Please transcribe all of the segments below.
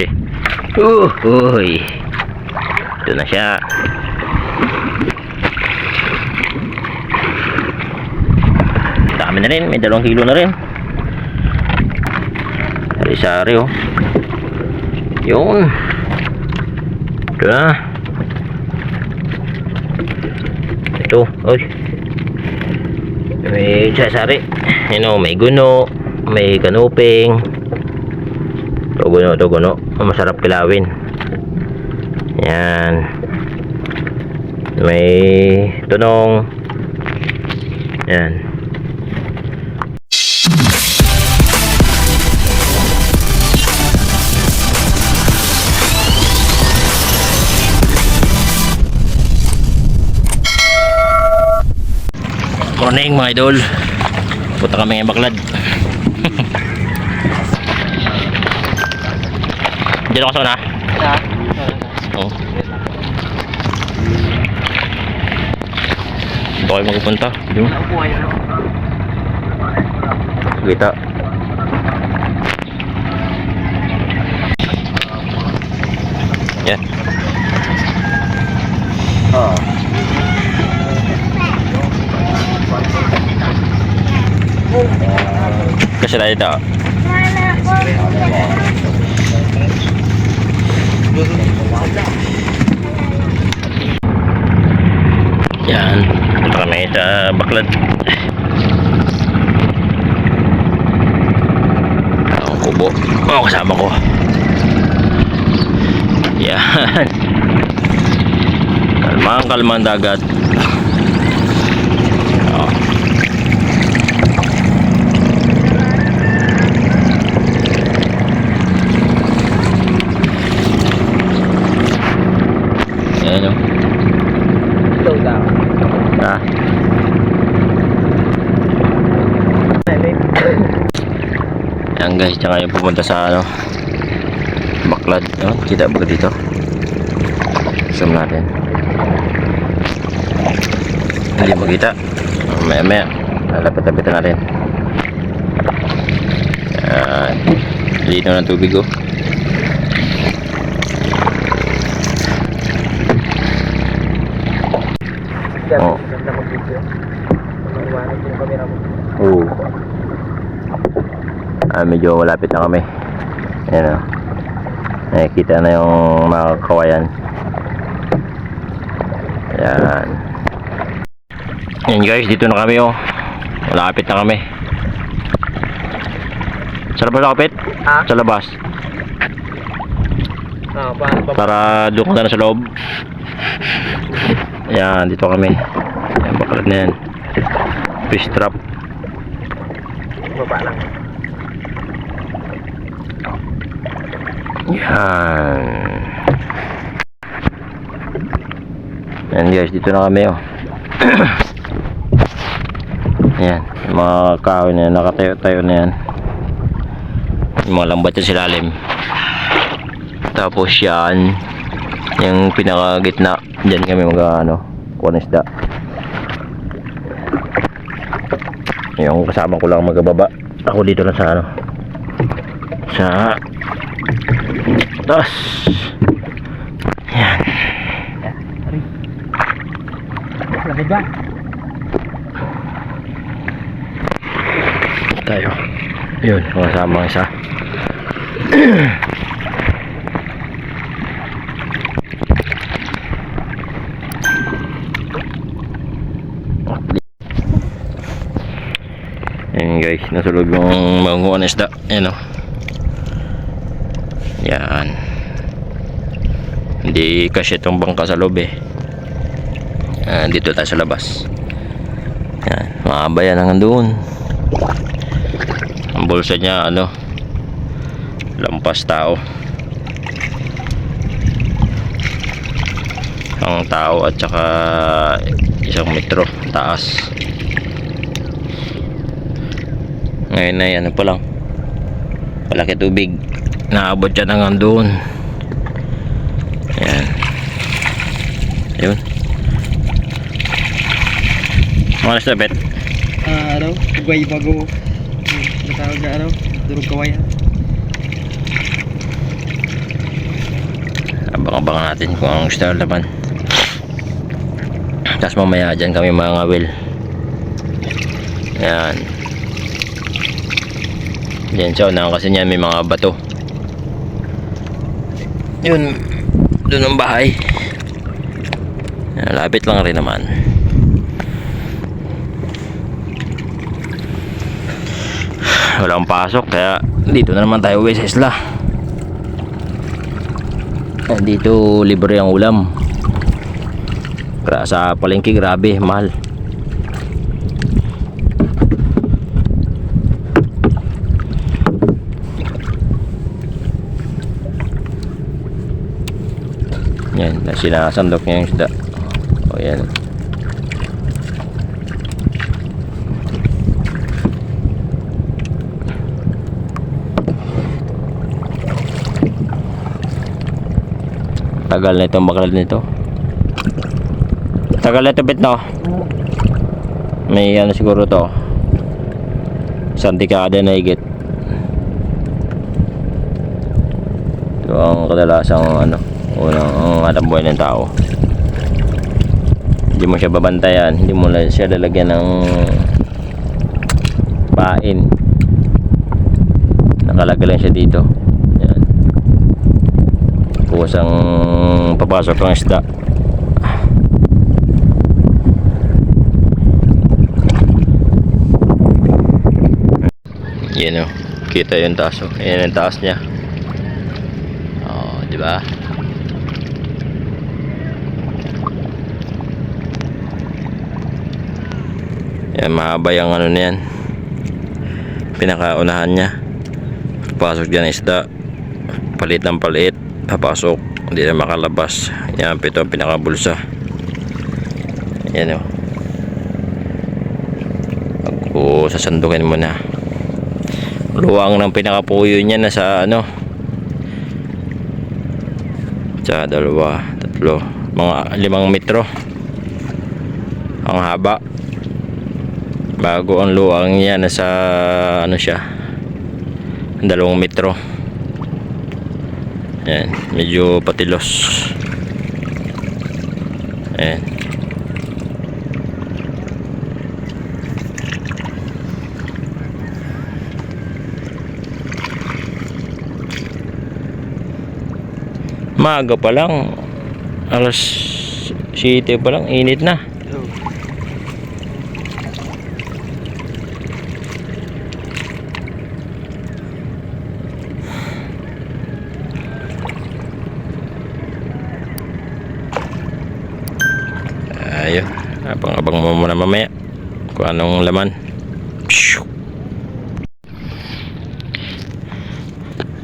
Eh. Uh, uy. Ito na siya. Dami na rin. May dalawang kilo na rin. Sari-sari oh. Yun. Ito na. Ito. Uy. May sari. You know, may guno. May kanuping. Ito guno, ito guno. Masarap kilawin. Yan. May tunong. Yan. Morning mga idol. Punta kami ng baklad. Diyan ako sa una. Oo. Ito kayo magpupunta. Diyan. Kita. Yan. Oo. Kasi tayo dito. Yan. Kami sa baklad. Ang kubo. Oh, kasama ko. Yan. Kalmang kalmang dagat. Yan guys, tsaka yung pumunta sa ano Baklad, oh, kita. Ba dito? Zoom natin Hindi makita Maya maya Lapit-lapitan natin Yan Lino ng tubig oh Oo. Ganda ah, Medyo malapit na kami. Ayan o Nakikita na yung mga kawayan. Ayan. Yan guys, dito na kami oh. Malapit na kami. Sa labas kapit? Ha? Sa labas. Ah? Para doon na sa loob. Ayan, dito kami. Ayan, bakalad na yan? Fish trap. Baba lang. Yan. Yan guys, dito na kami oh. Yan, yung mga kahoy na yan, nakatayo-tayo na yan. Yung mga lambat yung silalim. Tapos yan, yung pinakagitna, dyan kami mag ano, kuha ng isda. Yung kasama ko lang magababa. Ako dito lang sa ano, sa taas. Yan. Tayo. Yun, kasama isa. Yan guys, nasa loob yung ng isda. Yan o. Yan. Hindi kasi itong bangka sa loob eh. Yan, dito tayo sa labas. Yan, mahaba yan hanggang doon. Ang bulsa niya ano lampas tao. Ang tao at saka isang metro taas. Ngayon ay ano pa lang. Malaki tubig. Naabot siya hanggang doon. Ayan. Ayun. Mga alas na bet. Ah, ano? Bago. Natawag na ano? Durog kawayan. abang-abangan natin kung anong gusto laman tapos mamaya dyan kami mga will yan yan sa unahan kasi niyan may mga bato yun doon ang bahay. Lapit lang rin naman. Walang pasok kaya dito na naman tayo uwi sa isla. Dito libre ang ulam. Sa palengke grabe mahal yan sinasandok niya yung isda o yan Tagal na itong baklad nito. Tagal na ito bit no. May ano siguro to. Isang dekada na higit. Ito ang kadalasang ano, unang ang atang buhay ng tao. Hindi mo siya babantayan, hindi mo siya lalagyan ng pain. Nakalagay lang siya dito. Yan. Tapos ang papasok ng isda. Yan o. Kita yung taas o. Yan ang taas niya. Oh, di ba? Yan, mahaba yung ano niyan. Pinakaunahan niya. Pasok dyan isda. Palit ng palit. Papasok. Hindi na makalabas. Yan, ito ang pinakabulsa. Yan o. Ako sasandukin mo na. Luwang ng pinakapuyo niya na sa ano. Sa dalawa, tatlo, mga limang metro. Ang haba. Bago ang luwang niya na sa ano siya. Dalawang metro. Ayan, medyo patilos. Ayan. Maaga pa lang. Alas 7 pa lang, init na. Ayun. Abang-abang mo muna mamaya. Kung anong laman.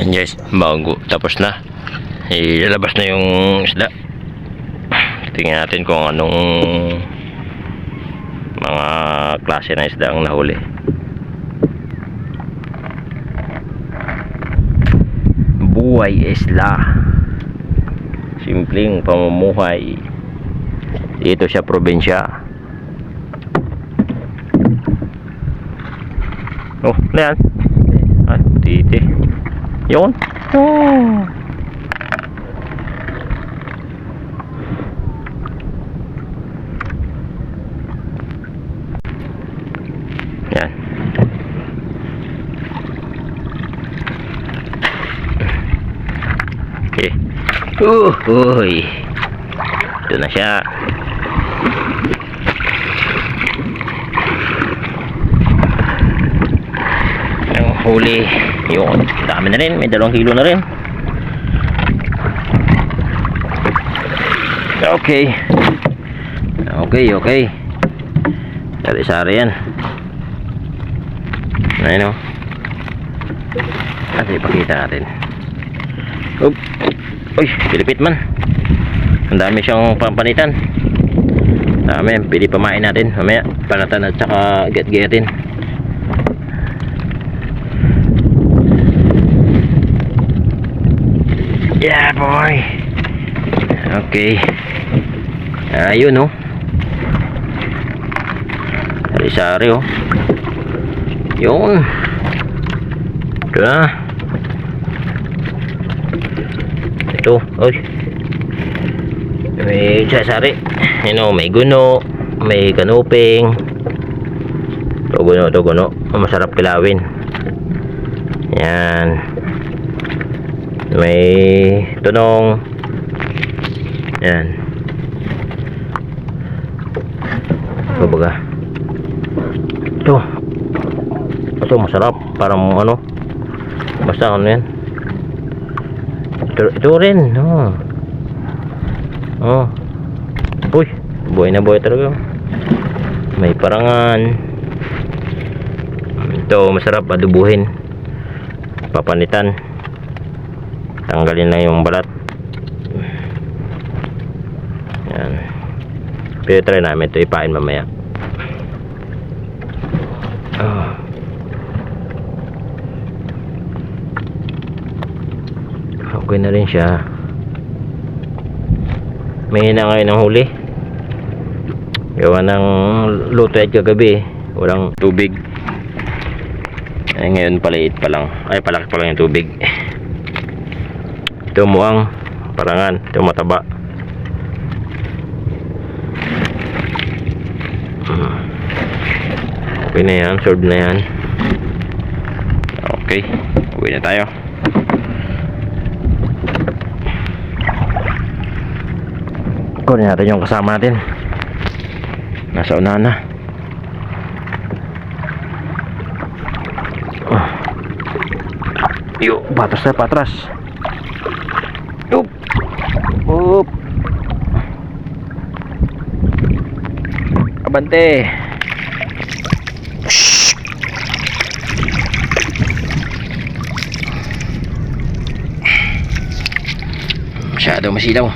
Ayan guys, bago. Tapos na. Ilalabas na yung isda. Tingnan natin kung anong mga klase ng isda ang nahuli. Buhay isla. Simpleng pamumuhay dito sa probinsya. Na yan. Ay, titi. Yun. Oh. Yan. Okay. Uh, uy. Ito na siya. Ang huli. Yun. Dami na rin. May dalawang kilo na rin. Okay. Okay, okay. Sari-sari yan. Ayun o. At ipakita natin. Oop. Uy, pilipit man. Ang dami siyang pampanitan. Dami, pili pamain natin. Mamaya, panatan at saka get-getin. Boy. Okay. Ayun, oh. Sari-sari, oh. Yun. Ito. Ito. Oy. May sasari. You know, may guno, may kanuping. To guno, to guno. Masarap kilawin. Yan. May tunong. Yan. Babaga. Ito. Ito masarap. Parang ano. Basta ano yan. Ito, ito rin. Oh. Oh. Uy. Buhay na buhay talaga. May parangan. Ito masarap adubuhin. Papanitan. Tanggalin lang yung balat. Yan. Pero try namin ito ipain mamaya. Ah. Okay na rin siya. May na ngayon ng huli. Gawa ng luto at kagabi. Walang tubig. Ay, ngayon paliit pa lang. Ay, palaki pa lang yung tubig. Ito muang parangan. Ito mataba. Hmm. Okay na yan. Solved na yan. Okay. Uwi na tayo. Kunin natin yung kasama natin. Nasa unahan na. Ah. Yo, patras na, patras. Abante. Masyado masilaw.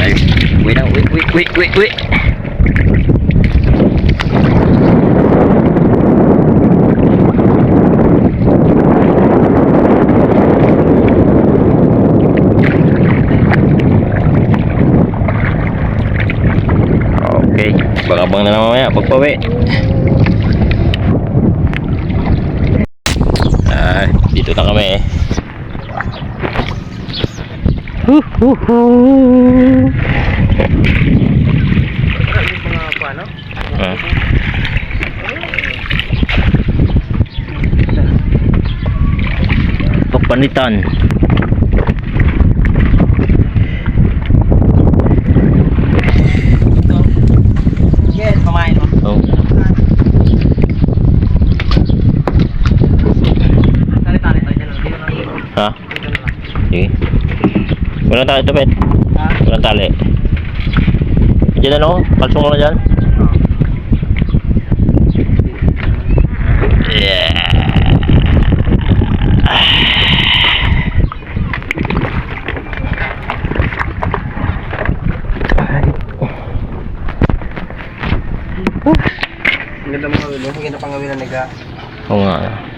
Tayo. Wait na, wait, wait, wait. Okay, bangabang na lang mamaya pagpawi. Ah, dito na kami eh. mga paano? Ah. Pagpanitan. Yes, pamain mo. Oh. Tali-tali tayo dyan. Dito na lang. Ha? Dito na lang. Sige. Walang tali ito, Pet. Ha? Walang tali. Diyan ano? Kalsong mo na dyan. Na naga. Oo nga.